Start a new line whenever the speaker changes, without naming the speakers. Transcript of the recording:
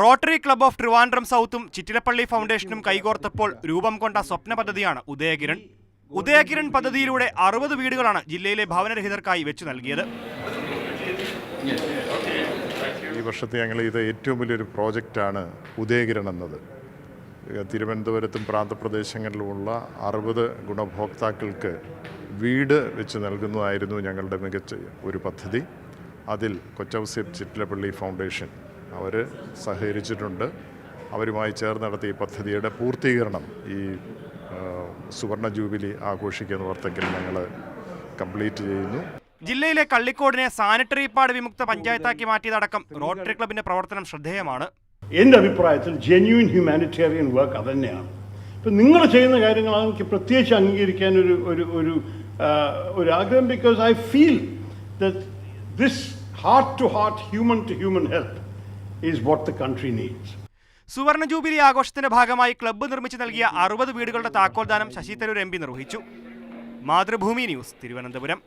Rotary club of Trivandrum സൗത്തും ചിറ്റിലപ്പള്ളി ഫൗണ്ടേഷനും കൈകോർത്തപ്പോൾ രൂപം കൊണ്ട സ്വപ്ന പദ്ധതിയാണ് ഉദയകിരൺ ഉദയകിരൺ പദ്ധതിയിലൂടെ അറുപത് വീടുകളാണ് ജില്ലയിലെ ഭവനരഹിതർക്കായി വെച്ചു നൽകിയത്.
ഈ വർഷത്തെ ഞങ്ങൾ ഇത് ഏറ്റവും വലിയൊരു പ്രോജക്റ്റാണ് ഉദയകിരൺ എന്നത്. തിരുവനന്തപുരത്തും പ്രാന്തപ്രദേശങ്ങളിലുമുള്ള അറുപത് ഗുണഭോക്താക്കൾക്ക് വീട് വെച്ച് നൽകുന്നതായിരുന്നു ഞങ്ങളുടെ മികച്ച ഒരു പദ്ധതി. അതിൽ കൊച്ചൗസ്യർ ചിറ്റിലപ്പള്ളി ഫൗണ്ടേഷൻ അവർ സഹകരിച്ചിട്ടുണ്ട്. അവരുമായി ചേർന്ന് നടത്തിയ ഈ പദ്ധതിയുടെ പൂർത്തീകരണം ഈ സുവർണ ജൂബിലി ആഘോഷിക്കുന്ന വർത്തക്കിൽ ഞങ്ങൾ കംപ്ലീറ്റ് ചെയ്യുന്നു.
ജില്ലയിലെ കള്ളിക്കോടിനെ സാനിറ്ററി പാഡ് വിമുക്ത പഞ്ചായത്താക്കി മാറ്റിയതടക്കം റോട്ടറി ക്ലബിന്റെ പ്രവർത്തനം ശ്രദ്ധേയമാണ്.
എന്റെ അഭിപ്രായത്തിൽ ജെന്യൂൻ ഹ്യൂമാനിറ്റേറിയൻ വർക്ക് അത് തന്നെയാണ് ഇപ്പം നിങ്ങൾ ചെയ്യുന്ന കാര്യങ്ങൾ എനിക്ക് പ്രത്യേകിച്ച് അംഗീകരിക്കാൻ ഒരു ഒരു ഒരു ഒരു ആഗ്രഹം because I feel this heart to heart human to human help is what the country needs.
സുവർണ ജൂബിലി ആഘോഷത്തിന്റെ ഭാഗമായി ക്ലബ്ബ് നിർമ്മിച്ചു നൽകിയ അറുപത് വീടുകളുടെ താക്കോൽദാനം ശശി തരൂർ എം നിർവഹിച്ചു മാതൃഭൂമി ന്യൂസ് തിരുവനന്തപുരം